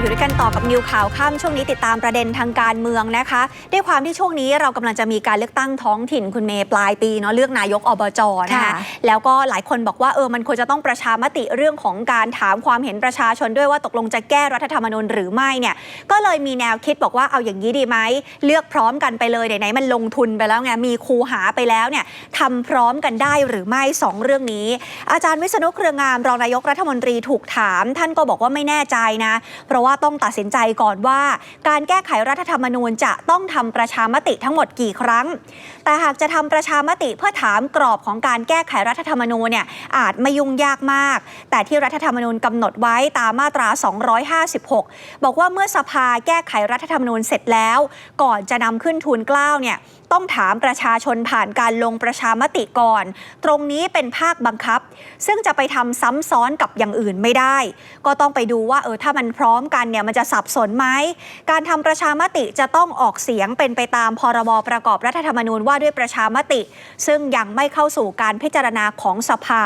อยู่ด้วยกันต่อกับนิวข่าวค่ำช่วงนี้ติดตามประเด็นทางการเมืองนะคะ ด้วยความที่ช่วงนี้เรากำลังจะมีการเลือกตั้งท้องถิ่นคุณเมย์ปลายปีเนาะเลือกนายกอบจนะคะค่ะแล้วก็หลายคนบอกว่าเออมันควรจะต้องประชามติเรื่องของการถามความเห็นประชาชนด้วยว่าตกลงจะแก้รัฐธรรมนูญหรือไม่เนี่ยก็เลยมีแนวคิดบอกว่าเอาอย่างนี้ดีไหมเลือกพร้อมกันไปเลยไหนๆมันลงทุนไปแล้วไงมีคูหาไปแล้วเนี่ยทำพร้อมกันได้หรือไม่สองเรื่องนี้ อาจารย์วิษณุเครืองามรองนายกรัฐมนตรีถูกถาม ท่านก็บอกว่าไม่แน่ใจนะเพราะว่าต้องตัดสินใจก่อนว่า การแก้ไขรัฐธรรมนูญจะต้องทำประชามติทั้งหมดกี่ครั้ง แต่หากจะทำประชามติเพื่อถามกรอบของการแก้ไขรัฐธรรมนูญเนี่ยอาจไม่ยุ่งยากมาก แต่ที่รัฐธรรมนูญกำหนดไว้ตามมาตรา 256 บอกว่าเมื่อสภาแก้ไขรัฐธรรมนูญเสร็จแล้ว ก่อนจะนำขึ้นทูลเกล้าเนี่ยต้องถามประชาชนผ่านการลงประชามติก่อน ตรงนี้เป็นภาคบังคับ ซึ่งจะไปทำซ้ำซ้อนกับอย่างอื่นไม่ได้ ก็ต้องไปดูว่าเออถ้ามันพร้อมกันเนี่ยมันจะสับสนไหม การทำประชามติจะต้องออกเสียงเป็นไปตามพรบประกอบรัฐธรรมนูญว่าด้วยประชามติ ซึ่งยังไม่เข้าสู่การพิจารณาของสภา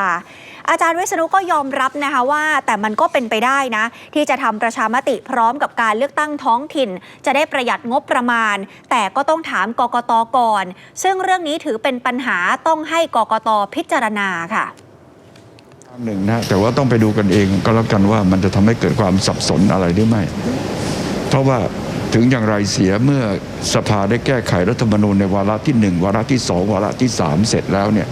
อาจารย์วิษณุก็ยอมรับนะคะว่า แต่มันก็เป็นไปได้นะ ที่จะทำประชามติพร้อมกับการเลือกตั้งท้องถิ่น จะได้ประหยัดงบประมาณ แต่ก็ต้องถามกกตก่อน ซึ่งเรื่องนี้ถือเป็นปัญหาต้องให้กกตพิจารณาค่ะ หนึ่งนะแต่ว่าต้องไปดูกันเองก็แล้วกันว่ามันจะทำให้เกิดความสับสนอะไรหรือไม่ เพราะว่าถึงอย่างไรเสียเมื่อสภาได้แก้ไขรัฐธรรมนูญในวาระที่หนึ่งวาระที่สองวาระที่สามเสร็จแล้วเนี่ย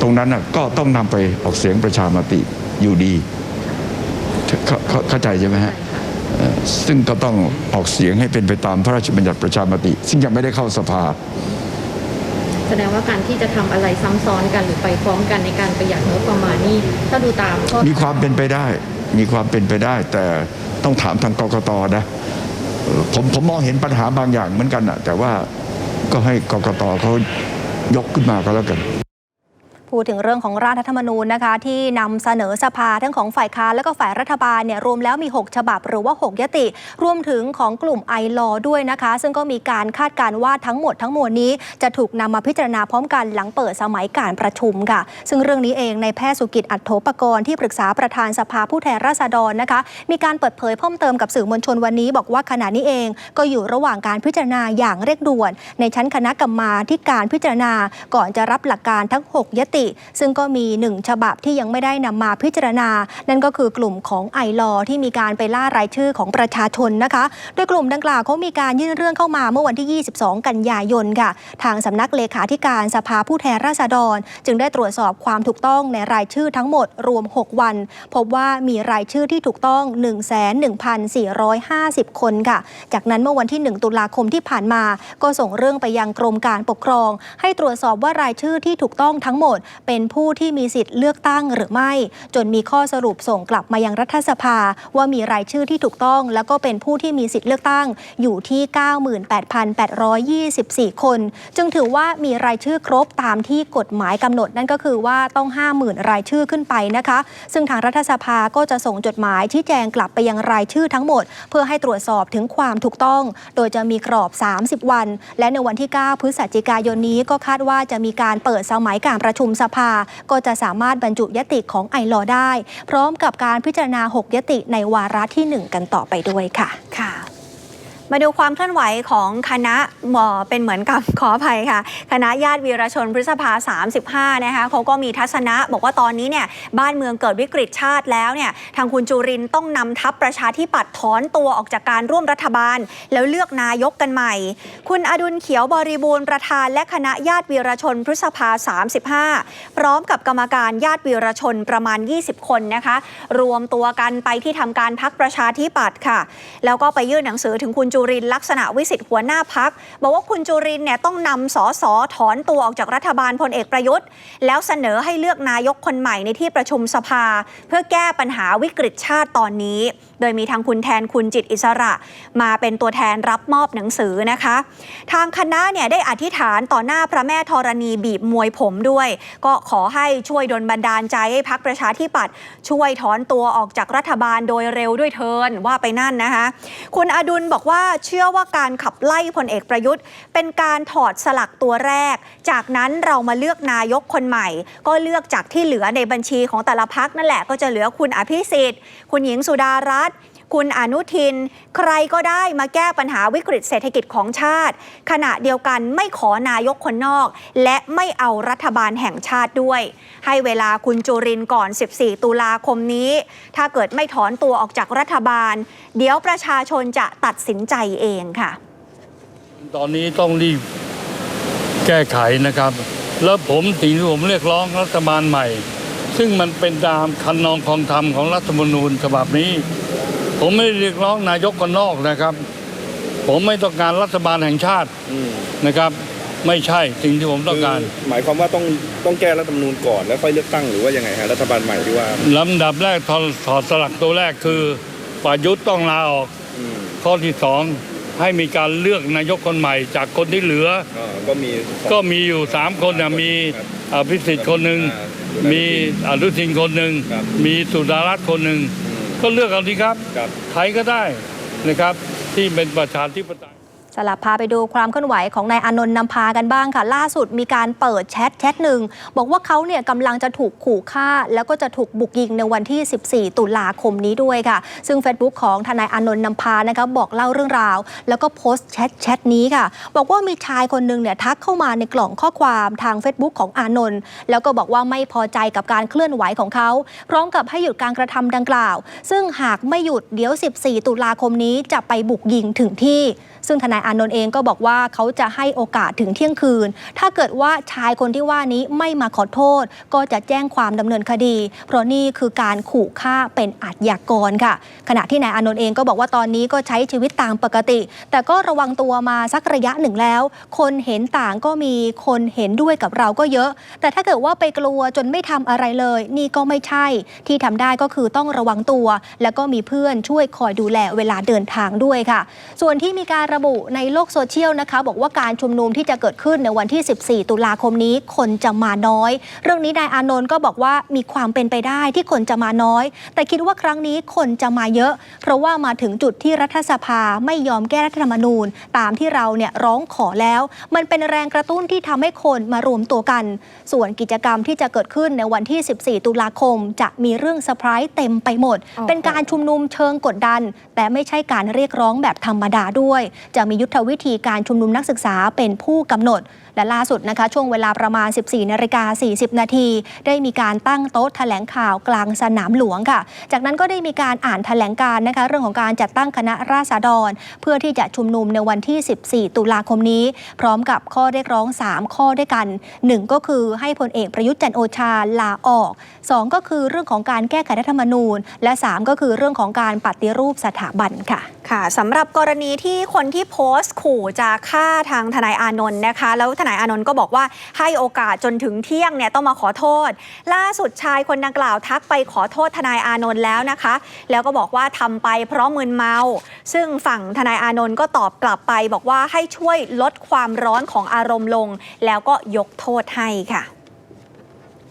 ตรงนั้นก็ต้องนำไปออกเสียงประชามติอยู่ดีเข้าเข้าใจใช่ไหมฮะซึ่งก็ต้องออกเสียงให้เป็นไปตามพระราชบัญญัติประชามติ ซึ่งยังไม่ได้เข้าสภา แสดงว่าการที่จะทำอะไรซ้ำซ้อนกันหรือไปพร้อมกันในการประหยัดงบประมาณนี่ถ้าดูตามมีความเป็นไปได้ มีความเป็นไปได้ แต่ต้องถามทางกกตนะผมผมมองเห็นปัญหาบางอย่างเหมือนกันอะแต่ว่าก็ให้กกตเขายกขึ้นมาก็แล้วกัน พูดถึงเรื่องของร่างรัฐธรรมนูญนะคะ ที่นำเสนอสภาทั้งของฝ่ายค้านและก็ฝ่ายรัฐบาลเนี่ยรวมแล้วมี 6 ฉบับหรือว่า 6 ยติ รวมถึงของกลุ่มไอรอด้วยนะคะ ซึ่งก็มีการคาดการว่าทั้งหมดทั้งมวลนี้จะถูกนำมาพิจารณาพร้อมกันหลังเปิดสมัยการประชุมค่ะ ซึ่งเรื่องนี้เองในแพทย์สุกิจอัตโธปกรณ์ที่ปรึกษาประธานสภาผู้แทนราษฎรนะคะ มีการเปิดเผยเพิ่มเติมกับสื่อมวลชนวันนี้ บอกว่าขณะนี้เองก็อยู่ระหว่างการพิจารณาอย่างเร่งด่วน ในชั้นคณะกรรมาธิการพิจารณาก่อนจะรับหลักการทั้ง 6 ยติซึ่งก็มีหนึ่งฉบับที่ยังไม่ได้นำมาพิจารณา นั่นก็คือกลุ่มของไอรอที่มีการไปล่ารายชื่อของประชาชนนะคะ โดยกลุ่มดังกล่าวเขามีการยื่นเรื่องเข้ามาเมื่อวันที่ 22 กันยายนค่ะ ทางสำนักเลขาธิการสภาผู้แทนราษฎร จึงได้ตรวจสอบความถูกต้องในรายชื่อทั้งหมดรวม 6 วัน พบว่ามีรายชื่อที่ถูกต้อง 1,1450 คนค่ะ จากนั้นเมื่อวันที่ 1 ตุลาคมที่ผ่านมา ก็ส่งเรื่องไปยังกรมการปกครอง ให้ตรวจสอบว่ารายชื่อที่ถูกต้องทั้งหมดเป็นผู้ที่มีสิทธิ์เลือกตั้งหรือไม่ จนมีข้อสรุปส่งกลับมายังรัฐสภา ว่ามีรายชื่อที่ถูกต้อง แล้วก็เป็นผู้ที่มีสิทธิ์เลือกตั้งอยู่ที่ 98,824 คน จึงถือว่ามีรายชื่อครบตามที่กฎหมายกำหนดนั่นก็คือว่าต้อง 50,000 รายชื่อขึ้นไปนะคะ ซึ่งทางรัฐสภาก็จะส่งจดหมายชี้แจงกลับไปยังรายชื่อทั้งหมด เพื่อให้ตรวจสอบถึงความถูกต้อง โดยจะมีกรอบ 30 วัน และในวันที่ 9 พฤศจิกายนนี้ก็คาดว่าจะมีการเปิดสมัยการประชุมสภา ก็จะสามารถบรรจุยติของไอรอได้ พร้อมกับการพิจารณา 6 ยติในวาระที่ 1 กันต่อไปด้วยค่ะค่ะ มาดูความเคลื่อนไหวของคณะหมอเป็นเหมือนกับขออภัยค่ะ คณะญาติวีรชนพฤษภา 35 นะคะเขาก็มีทัศนะ บอกว่าตอนนี้เนี่ยบ้านเมืองเกิดวิกฤตชาติแล้วเนี่ยทางคุณจุรินต้องนำทัพประชาธิปัตย์ถอนตัวออกจากการร่วมรัฐบาล แล้วเลือกนายกกันใหม่ คุณอดุลเขียวบริบูรณ์ประธานและคณะญาติวีรชนพฤษภา 35 พร้อมกับกรรมการญาติวีรชนประมาณ 20 คนนะคะ รวมตัวกันไปที่ทำการพักประชาธิปัตย์ค่ะ แล้วก็ไปยื่นหนังสือถึงคุณจุรินลักษณะวิสิทธิ์หัวหน้าพัก บอกว่าคุณจุรินเนี่ยต้องนำสอสอถอนตัวออกจากรัฐบาลพลเอกประยุทธ์ แล้วเสนอให้เลือกนายกคนใหม่ในที่ประชุมสภา เพื่อแก้ปัญหาวิกฤตชาติตอนนี้ โดยมีทางคุณแทนคุณจิตอิสระ มาเป็นตัวแทนรับมอบหนังสือนะคะ ทางคณะเนี่ยได้อธิษฐานต่อหน้าพระแม่ธรณีบีบมวยผมด้วย ก็ขอให้ช่วยดลบันดาลใจให้พักประชาธิปัตย์ช่วยถอนตัวออกจากรัฐบาลโดยเร็วด้วยเทินว่าไปนั่นนะคะ คุณอดุลบอกว่าเชื่อว่าการขับไล่พลเอกประยุทธ์ เป็นการถอดสลักตัวแรก จากนั้นเรามาเลือกนายกคนใหม่ ก็เลือกจากที่เหลือในบัญชีของแต่ละพักนั่นแหละก็จะเหลือคุณอภิสิทธิ์ คุณหญิงสุดารัตน์ คุณอนุทิน ใครก็ได้มาแก้ปัญหาวิกฤตเศรษฐกิจของชาติ ขณะเดียวกันไม่ขอนายกคนนอก และไม่เอารัฐบาลแห่งชาติด้วย ให้เวลาคุณจุรินก่อน 14 ตุลาคมนี้ ถ้าเกิดไม่ถอนตัวออกจากรัฐบาล เดี๋ยวประชาชนจะตัดสินใจเองค่ะ ตอนนี้ต้องรีบแก้ไขนะครับ แล้วผมสิ่งผมเรียกร้องรัฐบาลใหม่ ซึ่งมันเป็นตามคันนองคองธรรมของรัฐธรรมนูญฉบับนี้ ผมไม่ได้เรียกร้องนายกคนนอกนะครับ ผมไม่ต้องการรัฐบาลแห่งชาติอืมนะครับ ไม่ใช่สิ่งที่ผมต้องการคือหมายความว่าต้องต้องแก้รัฐธรรมนูญก่อนแล้วค่อยเลือกตั้งหรือว่ายังไงฮะรัฐบาลใหม่ที่ว่าลำดับแรกถอดถอดสลักตัวแรกคือประยุทธ์ต้องลาออก อืมข้อที่สองให้มีการเลือกนายกคนใหม่ จากคนที่เหลือ อ่าก็มีสอง ก็มีอยู่สามคนนะมีครับอภิสิทธิ์คนหนึ่งอ่ามีอนุทินคนหนึ่งครับ มีสุดารัตน์คนหนึ่งอืม ก็เลือกเอาดีครับ ครับใครก็ได้นะครับ ที่เป็นประชาธิปไตย สลับพาไปดูความเคลื่อนไหวของนายอนนท์นำพากันบ้างค่ะ ล่าสุดมีการเปิดแชทแชทหนึ่ง บอกว่าเขาเนี่ยกำลังจะถูกขู่ฆ่า แล้วก็จะถูกบุกยิงในวันที่ 14 ตุลาคมนี้ด้วยค่ะ ซึ่ง Facebook ของทนายอนนท์นำพานะคะบอกเล่าเรื่องราว แล้วก็โพสต์แชทแชทนี้ค่ะ บอกว่ามีชายคนหนึ่งเนี่ยทักเข้ามาในกล่องข้อความทาง Facebook ของอานนท์แล้วก็บอกว่าไม่พอใจกับการเคลื่อนไหวของเขาพร้อมกับให้หยุดการกระทำดังกล่าว ซึ่งหากไม่หยุดเดี๋ยว 14 ตุลาคมนี้จะไปบุกยิงถึงที่ ซึ่งทนายอานนท์เองก็บอกว่าเขาจะให้โอกาสถึงเที่ยงคืน ถ้าเกิดว่าชายคนที่ว่านี้ไม่มาขอโทษ ก็จะแจ้งความดำเนินคดี เพราะนี่คือการขู่ฆ่าเป็นอาชญากรค่ะ ขณะที่นายอานนท์เองก็บอกว่าตอนนี้ก็ใช้ชีวิตตามปกติ แต่ก็ระวังตัวมาสักระยะหนึ่งแล้ว คนเห็นต่างก็มีคนเห็นด้วยกับเราก็เยอะ แต่ถ้าเกิดว่าไปกลัวจนไม่ทำอะไรเลย นี่ก็ไม่ใช่ ที่ทำได้ก็คือต้องระวังตัว แล้วก็มีเพื่อนช่วยคอยดูแลเวลาเดินทางด้วยค่ะ ส่วนที่มีการระบุในโลกโซเชียลนะคะ บอกว่าการชุมนุมที่จะเกิดขึ้นในวันที่ 14 ตุลาคมนี้คนจะมาน้อย เรื่องนี้นายอานนท์ก็บอกว่ามีความเป็นไปได้ที่คนจะมาน้อย แต่คิดว่าครั้งนี้คนจะมาเยอะ เพราะว่ามาถึงจุดที่รัฐสภาไม่ยอมแก้รัฐธรรมนูญ ตามที่เราเนี่ยร้องขอแล้ว มันเป็นแรงกระตุ้นที่ทำให้คนมารวมตัวกัน ส่วนกิจกรรมที่จะเกิดขึ้นในวันที่ 14 ตุลาคม จะมีเรื่องเซอร์ไพรส์เต็มไปหมด เป็นการชุมนุมเชิงกดดัน แต่ไม่ใช่การเรียกร้องแบบธรรมดาด้วย จะมียุทธวิธีการชุมนุมนักศึกษาเป็นผู้กำหนด และล่าสุดนะคะช่วงเวลาประมาณ 14นาฬิกา40 นาทีได้มีการตั้งโต๊ะแถลงข่าวกลางสนามหลวงค่ะ จากนั้นก็ได้มีการอ่านแถลงการนะคะเรื่องของการจัดตั้งคณะราษฎร เพื่อที่จะชุมนุมในวันที่ 14 ตุลาคมนี้ พร้อมกับข้อเรียกร้อง 3 ข้อด้วยกัน 1 ก็คือให้พลเอกประยุทธ์จันโอชาลาออก 2 ก็คือเรื่องของการแก้ไขรัฐธรรมนูญ และ 3 ก็คือเรื่องของการปฏิรูปสถาบันค่ะค่ะสำหรับกรณีที่คนที่โพสต์ขู่จะฆ่าทางทนายอานนท์นะคะแล้วทนายอานนท์ก็บอกว่าให้โอกาสจนถึงเที่ยงเนี่ยต้องมาขอโทษ ล่าสุดชายคนดังกล่าวทักไปขอโทษทนายอานนท์แล้วนะคะ แล้วก็บอกว่าทำไปเพราะมึนเมา ซึ่งฝั่งทนายอานนท์ก็ตอบกลับไป บอกว่าให้ช่วยลดความร้อนของอารมณ์ลง แล้วก็ยกโทษให้ค่ะ